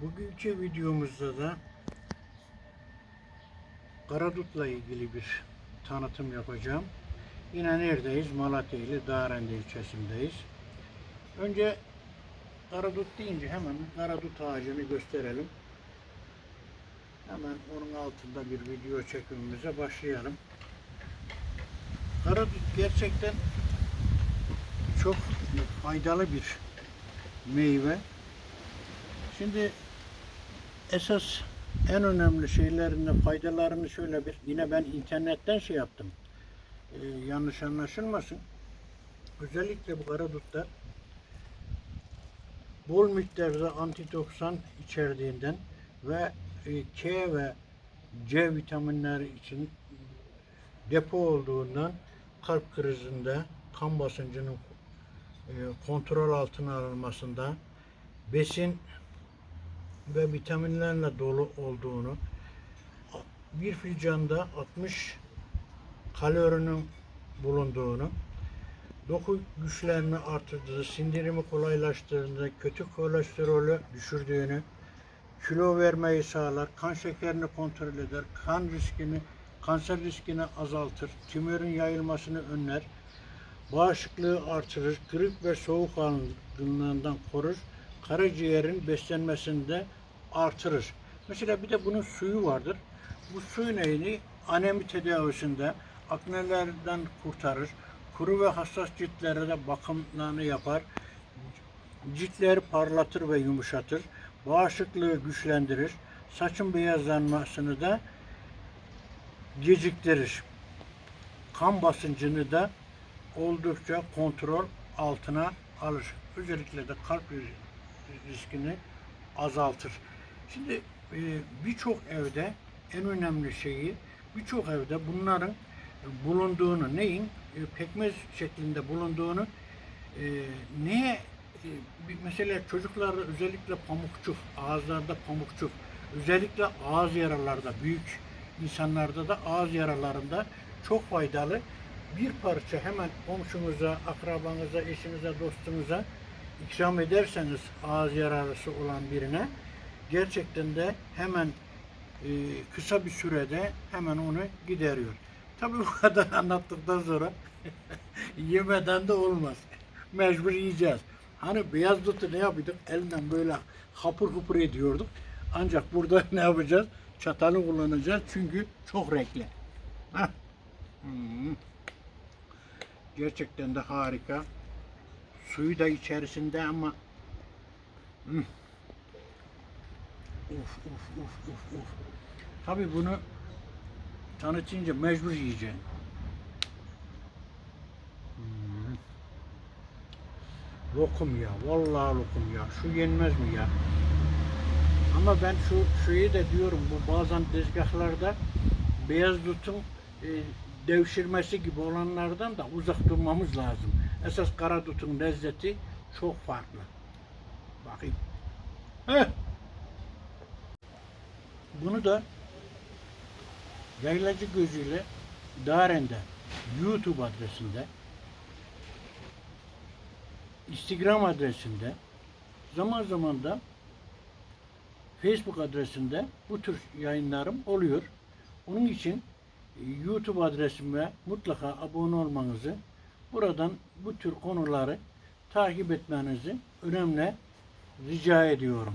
Bugünkü videomuzda da Karadut'la ilgili bir tanıtım yapacağım. Yine neredeyiz? Malatya ili Darende ilçesindeyiz. Önce Karadut deyince hemen Karadut ağacını gösterelim. Hemen onun altında bir video çekimimize başlayalım. Karadut gerçekten çok faydalı bir meyve. Şimdi esas en önemli şeylerinde faydalarını şöyle bir yine ben internetten şey yaptım. Ee, yanlış anlaşılmasın. Özellikle bu karadutta bol miktarda antitoksan içerdiğinden ve e, K ve C vitaminleri için depo olduğundan kalp krizinde kan basıncının e, kontrol altına alınmasında besin ve vitaminlerle dolu olduğunu bir fincanda 60 kalorinin bulunduğunu doku güçlerini artırdığı, sindirimi kolaylaştırdığını, kötü kolesterolü düşürdüğünü, kilo vermeyi sağlar, kan şekerini kontrol eder, kan riskini, kanser riskini azaltır, tümörün yayılmasını önler, bağışıklığı artırır, grip ve soğuk algınlığından korur, karaciğerin beslenmesinde artırır. Mesela bir de bunun suyu vardır. Bu su neyini anemi tedavisinde aknelerden kurtarır. Kuru ve hassas ciltlere de bakımlarını yapar. Ciltleri parlatır ve yumuşatır. Bağışıklığı güçlendirir. Saçın beyazlanmasını da geciktirir. Kan basıncını da oldukça kontrol altına alır. Özellikle de kalp riskini azaltır. Şimdi e, birçok evde en önemli şeyi birçok evde bunların bulunduğunu neyin e, pekmez şeklinde bulunduğunu e, neye e, mesela çocuklarda özellikle pamukçuk ağızlarda pamukçuk özellikle ağız yaralarda büyük insanlarda da ağız yaralarında çok faydalı. Bir parça hemen komşunuza, akrabanıza, eşinize, dostunuza ikram ederseniz ağız yararlısı olan birine gerçekten de hemen e, kısa bir sürede hemen onu gideriyor. Tabii bu kadar anlattıktan sonra yemeden de olmaz. Mecbur yiyeceğiz. Hani beyaz dutu ne yapıyorduk? Elinden böyle hapur hapur ediyorduk. Ancak burada ne yapacağız? Çatalı kullanacağız çünkü çok renkli. Hmm. Gerçekten de harika. Suyu da içerisinde ama Hmm. Uf uf uf uf uf. Tabii bunu tanıtınca mecbur yiyeceksin. Hmm. Lokum ya, vallahi lokum ya. Şu yenmez mi ya? Ama ben şu şeyi de diyorum bu bazen tezgahlarda beyaz dutun e, devşirmesi gibi olanlardan da uzak durmamız lazım. Esas kara dutun lezzeti çok farklı. Bakayım. Heh. Bunu da yaylacı gözüyle Daren'de YouTube adresinde Instagram adresinde zaman zaman da Facebook adresinde bu tür yayınlarım oluyor. Onun için e, YouTube adresime mutlaka abone olmanızı, buradan bu tür konuları takip etmenizi önemli rica ediyorum.